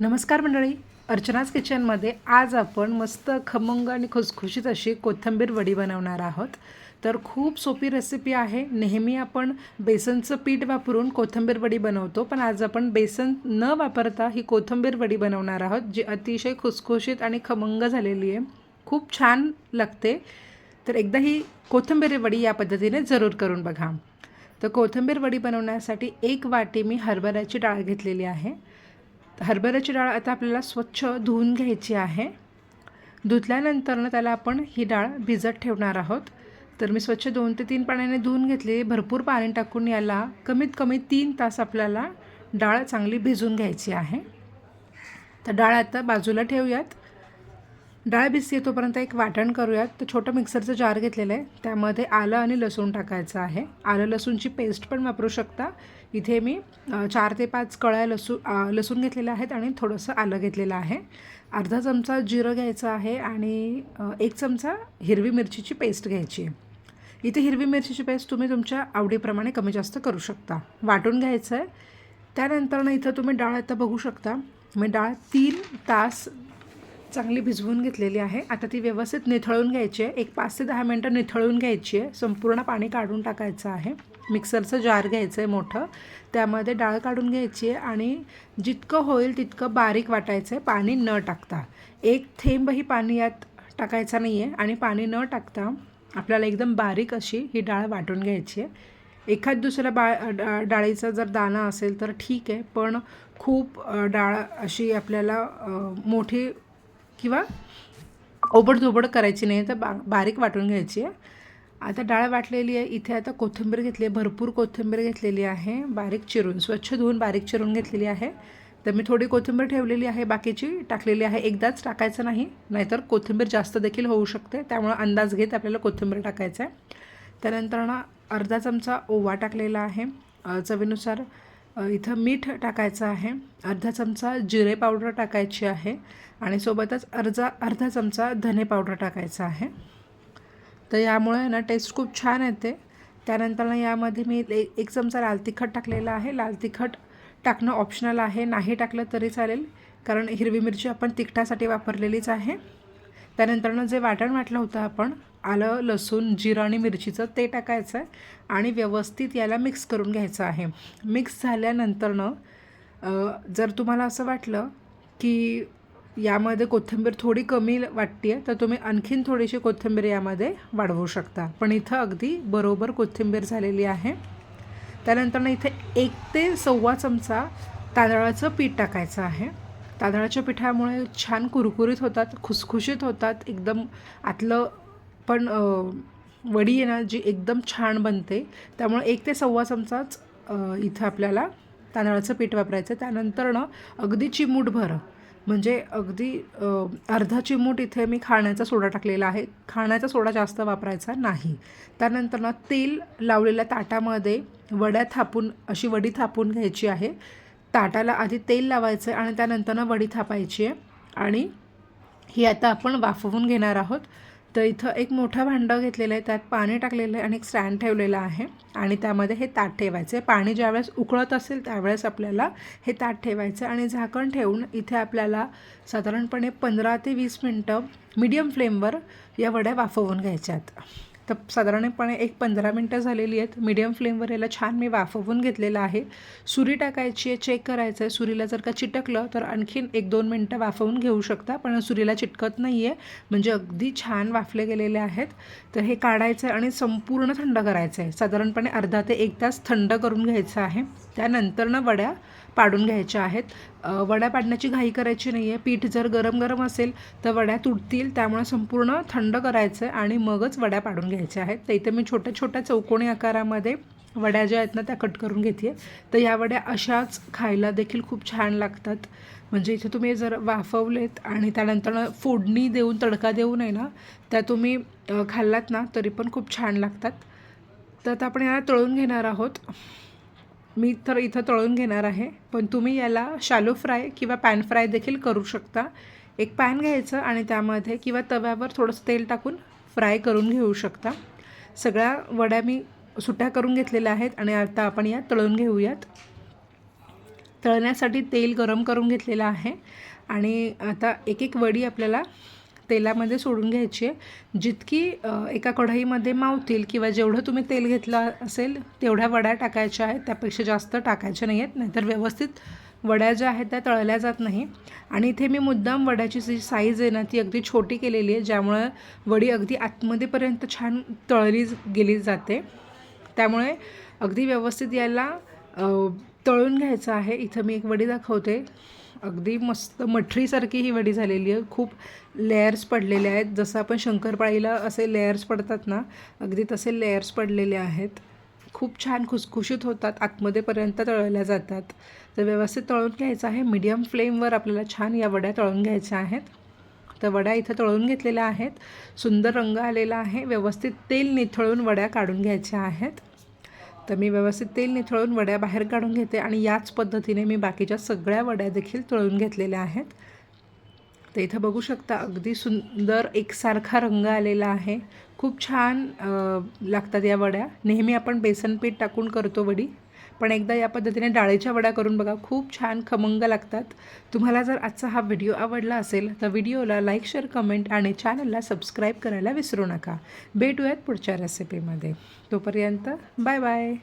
नमस्कार मंडळी. अर्चनाज किचनमध्ये आज आपण मस्त खमंग आणि खुसखुशीत अशी कोथिंबीर वडी बनवणार आहोत. तर खूप सोपी रेसिपी आहे. नेहमी आपण बेसनचं पीठ वापरून कोथिंबीर वडी बनवतो पण आज आपण बेसन न वापरता ही कोथिंबीर वडी बनवणार आहोत जी अतिशय खुसखुशीत आणि खमंग झालेली आहे. खूप छान लागते. तर एकदा ही कोथिंबीर वडी या पद्धतीने जरूर करून बघा. तर कोथिंबीर वडी बनवण्यासाठी एक वाटी मी हरभऱ्याची डाळ घेतलेली आहे. हरभऱ्याची डाळ आता आपल्याला स्वच्छ धुवून घ्यायची आहे. धुतल्यानंतरनं त्याला आपण ही डाळ भिजत ठेवणार आहोत. तर मी स्वच्छ दोन ते तीन पाण्याने धुवून घेतली. भरपूर पाणी टाकून याला कमीत कमी तीन तास आपल्याला डाळ चांगली भिजून घ्यायची आहे. तर डाळ आता बाजूला ठेवूयात. डाळ भिजते तोपर्यंत एक वाटण करूयात. तर छोटं मिक्सरचं जार घेतलेलं आहे. त्यामध्ये आलं आणि लसूण टाकायचं आहे. आलं लसूणची पेस्ट पण वापरू शकता. इथे मी चार ते पाच कळ्या लसू लसूण घेतलेल्या आहेत आणि थोडंसं आलं घेतलेलं आहे. अर्धा चमचा जिरं घ्यायचं आहे आणि एक चमचा हिरवी मिरचीची पेस्ट घ्यायची आहे. इथे हिरवी मिरचीची पेस्ट तुम्ही तुमच्या आवडीप्रमाणे कमी जास्त करू शकता. वाटून घ्यायचं आहे. त्यानंतर इथं तुम्ही डाळ आता बघू शकता. मी डाळ तीन तास चांगली भिजवून घेतलेली आहे. आता ती व्यवस्थित निथळून घ्यायची आहे. एक पाच ते दहा मिनटं निथळून घ्यायची आहे. संपूर्ण पाणी काढून टाकायचं आहे. मिक्सरचं जार घ्यायचं आहे मोठं. त्यामध्ये डाळ काढून घ्यायची आहे आणि जितकं होईल तितकं बारीक वाटायचं आहे. पाणी न टाकता. एक थेंबही पाणी यात टाकायचा नाही आहे आणि पाणी न टाकता आपल्याला एकदम बारीक अशी ही डाळ वाटून घ्यायची आहे. एखाद दुसऱ्या बा डा डाळीचा जर दाणा असेल तर ठीक आहे. पण खूप डाळ अशी आपल्याला मोठी किंवा ओबडधोबड करायची नाही तर बा बारीक वाटून घ्यायची आहे. आता डाळ वाटलेली आहे. इथे आता कोथिंबीर घेतली आहे. भरपूर कोथिंबीर घेतलेली आहे. बारीक चिरून स्वच्छ धुवून बारीक चिरून घेतलेली आहे. तर मी थोडी कोथिंबीर ठेवलेली आहे. बाकीची टाकलेली आहे. एकदाच टाकायचं नाही. नाहीतर कोथिंबीर जास्त देखील होऊ शकते. त्यामुळं अंदाज घेत आपल्याला कोथिंबीर टाकायचं आहे. त्यानंतर ना अर्धा चमचा ओवा टाकलेला आहे. चवीनुसार इथं मीठ टाकायचं आहे. अर्धा चमचा जिरे पावडर टाकायची आहे आणि सोबतच अर्धा अर्धा चमचा धने पावडर टाकायचा आहे. तर यामुळे ना टेस्ट खूप छान येते. त्यानंतर ना यामध्ये मी एक चमचा लाल तिखट टाकलेला आहे. लाल तिखट टाकणं ऑप्शनल आहे. नाही टाकलं तरी चालेल कारण हिरवी मिरची आपण तिखटासाठी वापरलेलीच आहे. त्यानंतरनं जे वाटण वाटलं होतं आपण आलं लसूण जिरं आणि मिरचीचं ते टाकायचं आहे आणि व्यवस्थित याला मिक्स करून घ्यायचं आहे. मिक्स झाल्यानंतरनं जर तुम्हाला असं वाटलं की यामध्ये कोथिंबीर थोडी कमी वाटते आहे तर तुम्ही आणखीन थोडीशी कोथिंबीर यामध्ये वाढवू शकता. पण इथं अगदी बरोबर कोथिंबीर झालेली आहे. त्यानंतरनं इथे एक ते सव्वा चमचा तांदळाचं पीठ टाकायचं आहे. तांदळाच्या पिठामुळे छान कुरकुरीत होतात खुसखुशीत होतात एकदम आतलं पण वडी आहे ना जी एकदम छान बनते. त्यामुळे एक ते सव्वा चमचाच इथं आपल्याला तांदळाचं पीठ वापरायचं. त्यानंतर ना अगदी चिमूटभर म्हणजे अगदी अर्धा चिमूट इथे मी खाण्याचा सोडा टाकलेला आहे. खाण्याचा सोडा जास्त वापरायचा नाही. त्यानंतर ना तेल लावलेल्या ताटामध्ये वड्या थापून अशी वडी थापून घ्यायची आहे. ताटाला आधी तेल लावायचं आहे आणि त्यानंतरनं वडी थापायची आहे. आणि ही आता आपण वाफवून घेणार आहोत. तर इथं एक मोठं भांडं घेतलेलं आहे त्यात पाणी टाकलेलं आहे आणि एक स्टँड ठेवलेलं आहे. आणि त्यामध्ये हे ताट ठेवायचं आहे पाणी ज्यावेळेस उकळत असेल त्यावेळेस आपल्याला हे ताट ठेवायचं आणि झाकण ठेवून इथे आपल्याला साधारणपणे पंधरा ते वीस मिनटं मीडियम फ्लेमवर या वड्या वाफवून घ्यायच्यात. तर साधारणपणे एक पंधरा मिनटं झालेली आहेत. मीडियम फ्लेमवर याला छान मी वाफवून घेतलेलं आहे. सुरी टाकायची आहे चेक करायचं आहे. सुरीला जर का चिटकलं तर आणखीन एक दोन मिनटं वाफवून घेऊ शकता. पण सुरीला चिटकत नाही आहे म्हणजे अगदी छान वाफले गेलेले आहेत. तर हे काढायचं आहे आणि संपूर्ण थंड करायचं आहे. साधारणपणे अर्धा ते एक तास थंड करून घ्यायचं आहे. त्यानंतरनं वड्या पाडून घ्यायच्या आहेत. वड्या पाडण्याची घाई करायची नाही आहे पीठ जर गरम गरम असेल तर वड्या तुटतील. त्यामुळे संपूर्ण थंड करायचं आहे आणि मगच वड्या पाडून घ्यायच्या आहेत. तर इथे मी छोट्या छोट्या चौकोनी आकारामध्ये वड्या ज्या आहेत ना त्या कट करून घेते तर या वड्या अशाच खायला देखील खूप छान लागतात. म्हणजे इथे तुम्ही जर वाफवलेत आणि त्यानंतर फोडणी देऊन तडका देऊ नये ना त्या तुम्ही खाल्लात ना तरी पण खूप छान लागतात. तर आता आपण याला तळून घेणार आहोत. मी तर इथं तळून घेणार आहे. पण तुम्ही याला शालो फ्राय किंवा पॅन फ्राय देखील करू शकता. एक पॅन घ्यायचं आणि त्यामध्ये किंवा तव्यावर थोडंसं तेल टाकून फ्राय करून घेऊ शकता. सगळ्या वड्या मी सुट्या करून घेतलेल्या आहेत आणि आता आपण या तळून घेऊयात. तळण्यासाठी तेल गरम करून घेतलेलं आहे. आणि आता एक एक वडी आपल्याला तेलामध्ये सोडून घ्यायची. आहे जितकी एका कढईमध्ये मावतील किंवा जेवढं तुम्ही तेल घेतलं असेल तेवढ्या वड्या टाकायच्या आहेत. त्यापेक्षा जास्त टाकायच्या नाही आहेत नाहीतर व्यवस्थित वड्या ज्या आहेत त्या तळल्या जात नाही. आणि इथे मी मुद्दाम वड्याची जी साईज आहे ना ती अगदी छोटी केलेली आहे ज्यामुळं वडी अगदी आतमध्येपर्यंत छान तळली गेली जाते. त्यामुळे अगदी व्यवस्थित याला तळून घ्यायचं आहे. इथं मी एक वडी दाखवते. अगदी मस्त मठरीसारखी ही वडी झालेली आहे. खूप लेयर्स पडलेले आहेत. जसं आपण शंकरपाळीला असे लेयर्स पडतात ना अगदी तसे लेयर्स पडलेले आहेत. खूप छान खुसखुशीत होतात. आतमध्येपर्यंत तळल्या जातात. तर व्यवस्थित तळून घ्यायचं आहे. मीडियम फ्लेमवर आपल्याला छान या वड्या तळून घ्यायच्या आहेत. तर वड्या इथं तळून घेतलेल्या आहेत. सुंदर रंग आलेला आहे. व्यवस्थित तेल निथळून वड्या काढून घ्यायच्या आहेत. तर मी व्यवस्थित तेल निथळून वड्या बाहेर काढून घेते आणि याच पद्धतीने मी बाकीच्या सगळ्या वड्या देखील तळून घेतलेल्या आहेत. तर इथं बघू शकता अगदी सुंदर एकसारखा रंग आलेला आहे. खूप छान लागतात या वड्या. नेहमी आपण बेसन पीठ टाकून करतो वडी. पण एकदा या पद्धतीने डाळीच्या वड्या करून बघा खूप छान खमंग लागतात. तुम्हाला जर आजचा हा व्हिडिओ आवडला असेल तर व्हिडिओला लाईक शेअर कमेंट आणि चॅनलला सबस्क्राईब करायला विसरू नका. भेटूयात पुढच्या रेसिपीमध्ये. तोपर्यंत बाय बाय.